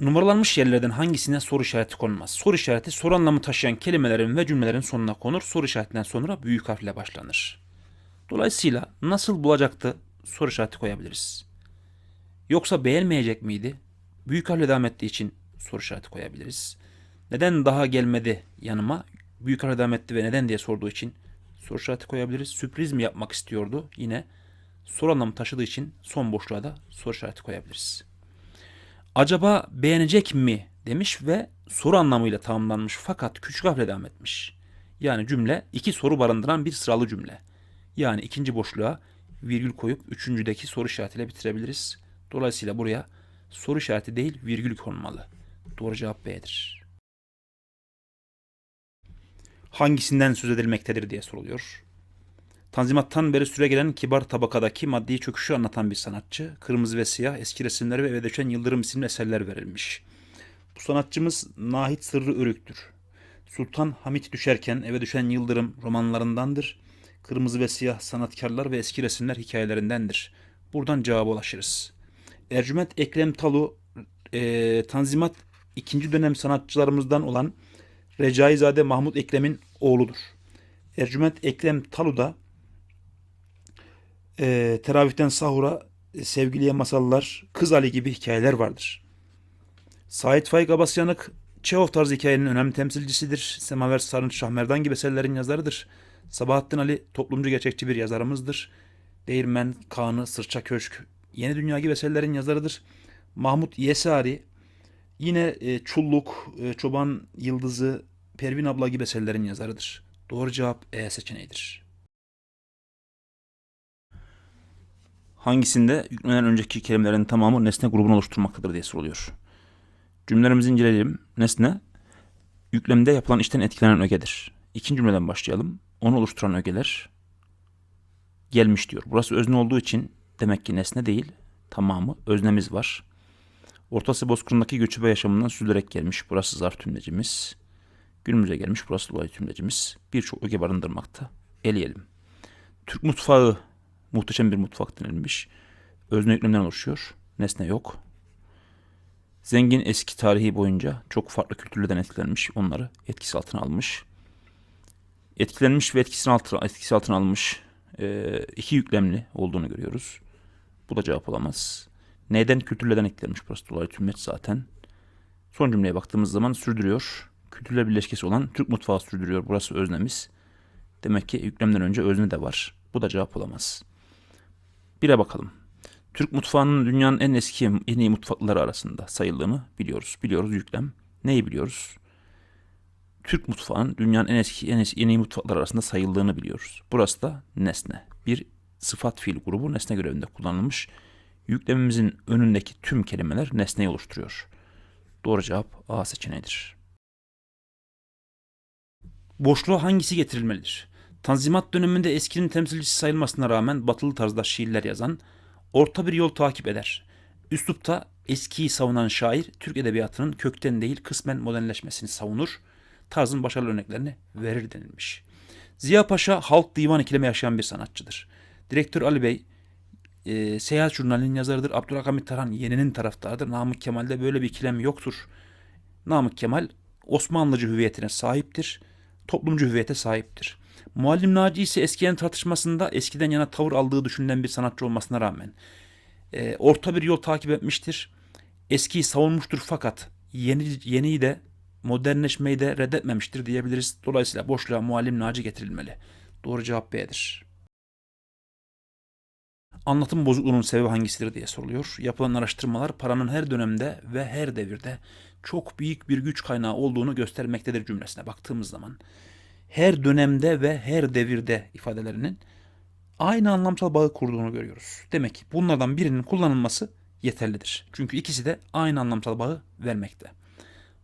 Numaralanmış yerlerden hangisine soru işareti konmaz? Soru işareti soru anlamı taşıyan kelimelerin ve cümlelerin sonuna konur. Soru işaretinden sonra büyük harfle başlanır. Dolayısıyla nasıl bulacaktı soru işareti koyabiliriz. Yoksa beğenmeyecek miydi? Büyük harfle devam ettiği için soru işareti koyabiliriz. Neden daha gelmedi yanıma? Büyük harfle devam etti ve neden diye sorduğu için soru işareti koyabiliriz. Sürpriz mi yapmak istiyordu? Yine soru anlamı taşıdığı için son boşluğa da soru işareti koyabiliriz. Acaba beğenecek mi demiş ve soru anlamıyla tamamlanmış fakat küçük harfle devam etmiş. Yani cümle iki soru barındıran bir sıralı cümle. Yani ikinci boşluğa virgül koyup üçüncüdeki soru işaretiyle bitirebiliriz. Dolayısıyla buraya soru işareti değil virgül konmalı. Doğru cevap B'dir. Hangisinden söz edilmektedir diye soruluyor. Tanzimattan beri süregelen kibar tabakadaki maddi çöküşü anlatan bir sanatçı. Kırmızı ve siyah eski resimleri ve eve düşen Yıldırım isimli eserler verilmiş. Bu sanatçımız Nahit Sırrı Örük'tür. Sultan Hamit düşerken eve düşen Yıldırım romanlarındandır. Kırmızı ve siyah sanatkarlar ve eski resimler hikayelerindendir. Buradan cevaba ulaşırız. Ercüment Ekrem Talu e, Tanzimat ikinci dönem sanatçılarımızdan olan Recaizade Mahmut Ekrem'in oğludur. Ercüment Ekrem Talu da e, teravihten sahura, e, sevgiliye masallar, Kız Ali gibi hikayeler vardır. Sait Faik Abasyanık, Çehov tarzı hikayenin önemli temsilcisidir. Semaver Sarınç Şahmerdan gibi eserlerin yazarıdır. Sabahattin Ali toplumcu gerçekçi bir yazarımızdır. Değirmen, Kanı, Sırça Köşk, Yeni Dünya gibi eserlerin yazarıdır. Mahmut Yesari yine e, Çulluk, e, Çoban Yıldızı, Pervin abla gibi eserlerin yazarıdır. Doğru cevap E seçeneğidir. Hangisinde yüklemeden önceki kelimelerin tamamı nesne grubunu oluşturmaktadır diye soruluyor. Cümlelerimizi inceleyelim. Nesne, yüklemde yapılan işten etkilenen ögedir. İkinci cümleden başlayalım. Onu oluşturan ögeler gelmiş diyor. Burası özne olduğu için demek ki nesne değil, tamamı öznemiz var. Orta Asya bozkırındaki göçebe yaşamından süzülerek gelmiş. Burası zarf tümlecimiz. Günümüze gelmiş. Burası dolayı tümlecimiz. Birçok öge barındırmakta. Eleyelim. Türk mutfağı muhteşem bir mutfak denilmiş. Özne yüklemden oluşuyor. Nesne yok. Zengin eski tarihi boyunca çok farklı kültürlerden etkilenmiş. Onları etkisi altına almış. Etkilenmiş ve etkisini altına, etkisi altına almış e, iki yüklemli olduğunu görüyoruz. Bu da cevap olamaz. Neden kültürlerden etkilenmiş burası dolayı tümleç zaten. Son cümleye baktığımız zaman sürdürüyor. Kültürler birleşkesi olan Türk mutfağı sürdürüyor. Burası öznemiz. Demek ki yüklemden önce özne de var. Bu da cevap olamaz. Bire bakalım. Türk mutfağının dünyanın en eski en iyi mutfakları arasında sayıldığını biliyoruz. Biliyoruz yüklem. Neyi biliyoruz? Türk mutfağının dünyanın en eski en, eski, en iyi mutfaklar arasında sayıldığını biliyoruz. Burası da nesne. Bir sıfat fiil grubu nesne görevinde kullanılmış. Yüklemimizin önündeki tüm kelimeler nesneyi oluşturuyor. Doğru cevap A seçeneğidir. Boşluğa hangisi getirilmelidir? Tanzimat döneminde eskinin temsilcisi sayılmasına rağmen batılı tarzda şiirler yazan, orta bir yol takip eder. Üslupta eskiyi savunan şair, Türk edebiyatının kökten değil kısmen modernleşmesini savunur, tarzın başarılı örneklerini verir denilmiş. Ziya Paşa halk divan ikileme yaşayan bir sanatçıdır. Direktör Ali Bey, e, Seyahat Jurnali'nin yazarıdır. Abdülhamit Tarhan yeninin taraftarıdır. Namık Kemal'de böyle bir ikilem yoktur. Namık Kemal Osmanlıcı hüviyetine sahiptir. Toplumcu hüviyete sahiptir. Muallim Naci ise eskiyen tartışmasında eskiden yana tavır aldığı düşünülen bir sanatçı olmasına rağmen e, orta bir yol takip etmiştir. Eskiyi savunmuştur fakat yeni, yeniyi de modernleşmeyi de reddetmemiştir diyebiliriz. Dolayısıyla boşluğa muallim Naci getirilmeli. Doğru cevap B'dir. Anlatım bozukluğunun sebebi hangisidir diye soruluyor. Yapılan araştırmalar paranın her dönemde ve her devirde çok büyük bir güç kaynağı olduğunu göstermektedir cümlesine baktığımız zaman her dönemde ve her devirde ifadelerinin aynı anlamsal bağı kurduğunu görüyoruz. Demek ki bunlardan birinin kullanılması yeterlidir. Çünkü ikisi de aynı anlamsal bağı vermekte.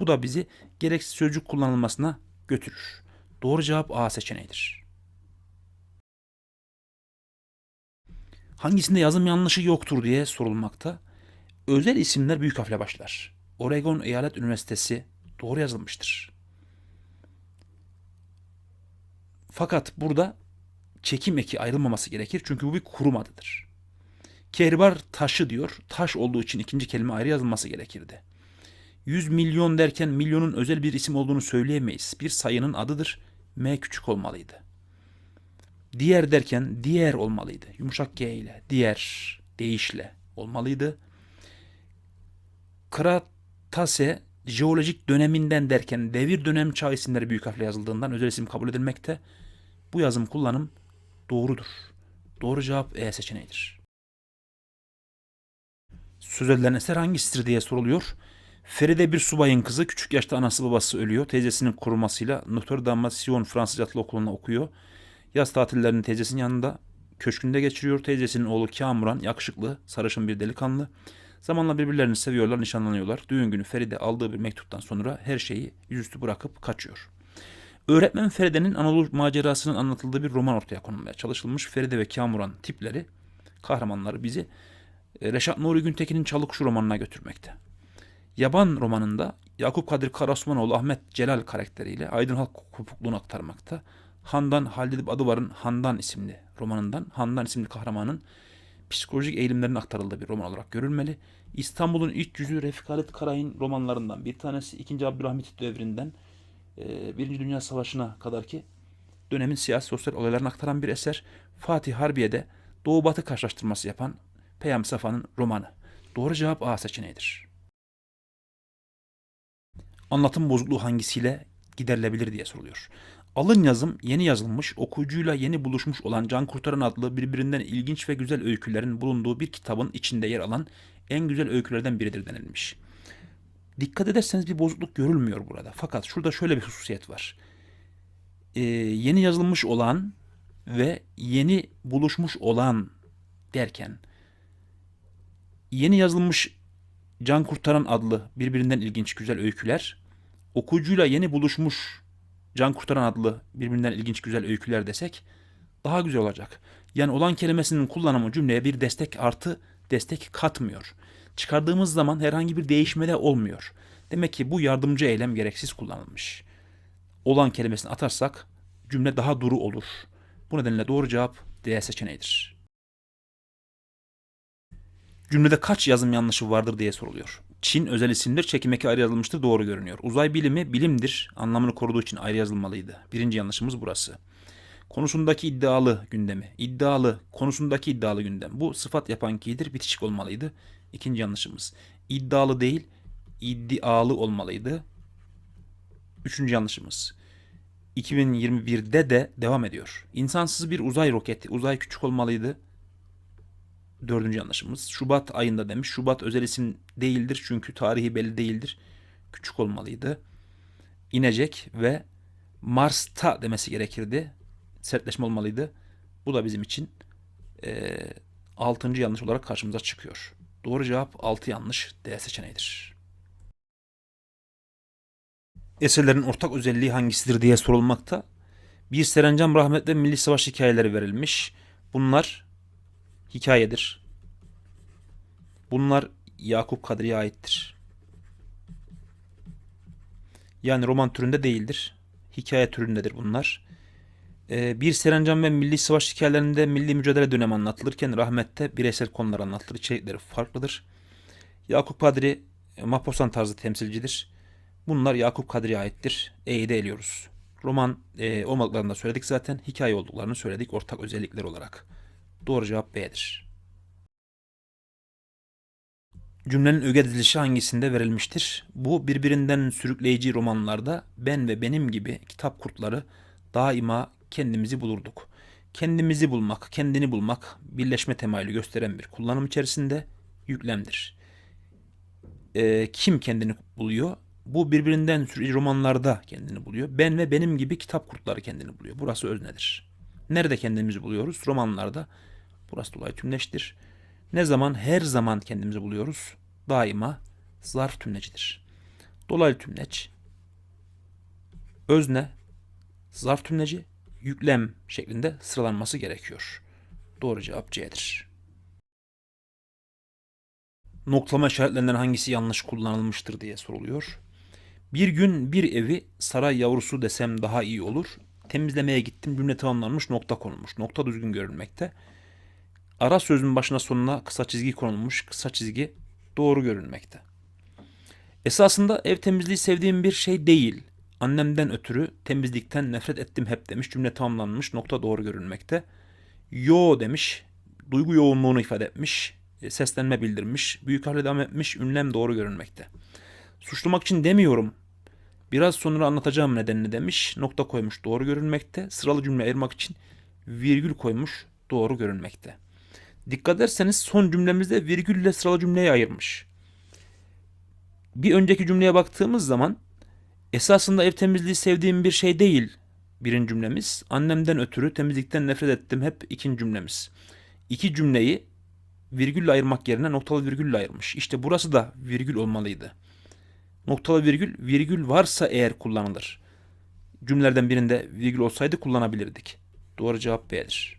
Bu da bizi gereksiz sözcük kullanılmasına götürür. Doğru cevap A seçeneğidir. Hangisinde yazım yanlışı yoktur diye sorulmakta. Özel isimler büyük harfle başlar. Oregon Eyalet Üniversitesi doğru yazılmıştır. Fakat burada çekim eki ayrılmaması gerekir çünkü bu bir kurum adıdır. Kehribar taşı diyor. Taş olduğu için ikinci kelime ayrı yazılması gerekirdi. 100 milyon derken milyonun özel bir isim olduğunu söyleyemeyiz. Bir sayının adıdır. M küçük olmalıydı. Diğer derken diğer olmalıydı. Yumuşak G ile, diğer, değişle olmalıydı. Kratase jeolojik döneminden derken devir dönem çağ isimleri büyük harfle yazıldığından özel isim kabul edilmekte. Bu yazım kullanım doğrudur. Doğru cevap E seçeneğidir. Söz edilen eser hangisidir diye soruluyor. Feride bir subayın kızı küçük yaşta anası babası ölüyor. Teyzesinin korumasıyla Notre Dame Sion Fransız Yatılı Okulu'nda okuyor. Yaz tatillerini teyzesinin yanında köşkünde geçiriyor. Teyzesinin oğlu Kamuran yakışıklı, sarışın bir delikanlı. Zamanla birbirlerini seviyorlar, nişanlanıyorlar. Düğün günü Feride aldığı bir mektuptan sonra her şeyi yüzüstü bırakıp kaçıyor. Öğretmen Feride'nin Anadolu macerasının anlatıldığı bir roman ortaya konulmaya çalışılmış. Feride ve Kamuran tipleri, kahramanları bizi e, Reşat Nuri Güntekin'in Çalıkuşu romanına götürmekte. Yaban romanında Yakup Kadir Karasmanoğlu Ahmet Celal karakteriyle aydın halk kopukluğunu aktarmakta. Handan Halid Edip Adıvar'ın Handan isimli romanından Handan isimli kahramanın psikolojik eğilimlerin aktarıldığı bir roman olarak görülmeli. İstanbul'un ilk yüzü Refik Halit Karay'ın romanlarından bir tanesi. 2. Abdülhamit devrinden Birinci Dünya Savaşı'na kadar ki dönemin siyasi sosyal olaylarını aktaran bir eser. Fatih Harbiye'de Doğu Batı karşılaştırması yapan Peyami Safa'nın romanı. Doğru cevap A seçeneğidir. Anlatım bozukluğu hangisiyle giderilebilir diye soruluyor. Alın yazım yeni yazılmış, okuyucuyla yeni buluşmuş olan Can Kurtaran adlı birbirinden ilginç ve güzel öykülerin bulunduğu bir kitabın içinde yer alan en güzel öykülerden biridir denilmiş. Dikkat ederseniz bir bozukluk görülmüyor burada. Fakat şurada şöyle bir hususiyet var. Ee, yeni yazılmış olan ve yeni buluşmuş olan derken yeni yazılmış Can Kurtaran adlı birbirinden ilginç güzel öyküler okuyucuyla yeni buluşmuş Can Kurtaran adlı birbirinden ilginç güzel öyküler desek daha güzel olacak. Yani olan kelimesinin kullanımı cümleye bir destek artı destek katmıyor. Çıkardığımız zaman herhangi bir değişme de olmuyor. Demek ki bu yardımcı eylem gereksiz kullanılmış. Olan kelimesini atarsak cümle daha duru olur. Bu nedenle doğru cevap D seçeneğidir. Cümlede kaç yazım yanlışı vardır diye soruluyor. Çin özel isimdir, çekim eki ayrı yazılmıştır, doğru görünüyor. Uzay bilimi bilimdir, anlamını koruduğu için ayrı yazılmalıydı. Birinci yanlışımız burası. Konusundaki iddialı gündemi, iddialı, konusundaki iddialı gündem. Bu sıfat yapan ki'dir, bitişik olmalıydı. İkinci yanlışımız. İddialı değil, iddialı olmalıydı. Üçüncü yanlışımız. 2021'de de devam ediyor. İnsansız bir uzay roketi, uzay küçük olmalıydı. Dördüncü yanlışımız. Şubat ayında demiş. Şubat özel isim değildir çünkü tarihi belli değildir. Küçük olmalıydı. İnecek ve Mars'ta demesi gerekirdi. Sertleşme olmalıydı. Bu da bizim için e, altıncı yanlış olarak karşımıza çıkıyor. Doğru cevap 6 yanlış D seçeneğidir. Eserlerin ortak özelliği hangisidir diye sorulmakta. Bir Serencam Rahmet ve Milli Savaş hikayeleri verilmiş. Bunlar hikayedir. Bunlar Yakup Kadri'ye aittir. Yani roman türünde değildir. Hikaye türündedir bunlar. Ee, bir Serencam ve Milli Savaş hikayelerinde milli mücadele dönemi anlatılırken rahmette bireysel konular anlatılır. İçerikleri farklıdır. Yakup Kadri e, Mahpusan tarzı temsilcidir. Bunlar Yakup Kadri'ye aittir. E'yi de eliyoruz. Roman e, olmadıklarını da söyledik zaten. Hikaye olduklarını söyledik ortak özellikler olarak. Doğru cevap B'dir. Cümlenin öge dizilişi hangisinde verilmiştir? Bu birbirinden sürükleyici romanlarda ben ve benim gibi kitap kurtları daima kendimizi bulurduk. Kendimizi bulmak, kendini bulmak birleşme temayülü gösteren bir kullanım içerisinde yüklemdir. Ee, kim kendini buluyor? Bu birbirinden sürükleyici romanlarda kendini buluyor. Ben ve benim gibi kitap kurtları kendini buluyor. Burası öznedir. Nerede kendimizi buluyoruz? Romanlarda. Burası dolayı tümleştir. Ne zaman? Her zaman kendimizi buluyoruz. Daima zarf tümlecidir. Dolaylı tümleç, özne, zarf tümleci, yüklem şeklinde sıralanması gerekiyor. Doğru cevap C'dir. Noktalama işaretlerinden hangisi yanlış kullanılmıştır diye soruluyor. Bir gün bir evi saray yavrusu desem daha iyi olur. Temizlemeye gittim cümle tamamlanmış nokta konulmuş. Nokta düzgün görünmekte. Ara sözün başına sonuna kısa çizgi konulmuş. Kısa çizgi doğru görünmekte. Esasında ev temizliği sevdiğim bir şey değil. Annemden ötürü temizlikten nefret ettim hep demiş. Cümle tamamlanmış. Nokta doğru görünmekte. Yo demiş. Duygu yoğunluğunu ifade etmiş. E, Seslenme bildirmiş. Büyük harfle devam etmiş. Ünlem doğru görünmekte. Suçlamak için demiyorum. Biraz sonra anlatacağım nedenini demiş. Nokta koymuş. Doğru görünmekte. Sıralı cümle ayırmak için virgül koymuş. Doğru görünmekte. Dikkat ederseniz son cümlemizde virgülle sıralı cümleyi ayırmış. Bir önceki cümleye baktığımız zaman esasında ev temizliği sevdiğim bir şey değil birinci cümlemiz. Annemden ötürü temizlikten nefret ettim hep ikinci cümlemiz. İki cümleyi virgülle ayırmak yerine noktalı virgülle ayırmış. İşte burası da virgül olmalıydı. Noktalı virgül, virgül varsa eğer kullanılır. Cümlelerden birinde virgül olsaydı kullanabilirdik. Doğru cevap B'dir.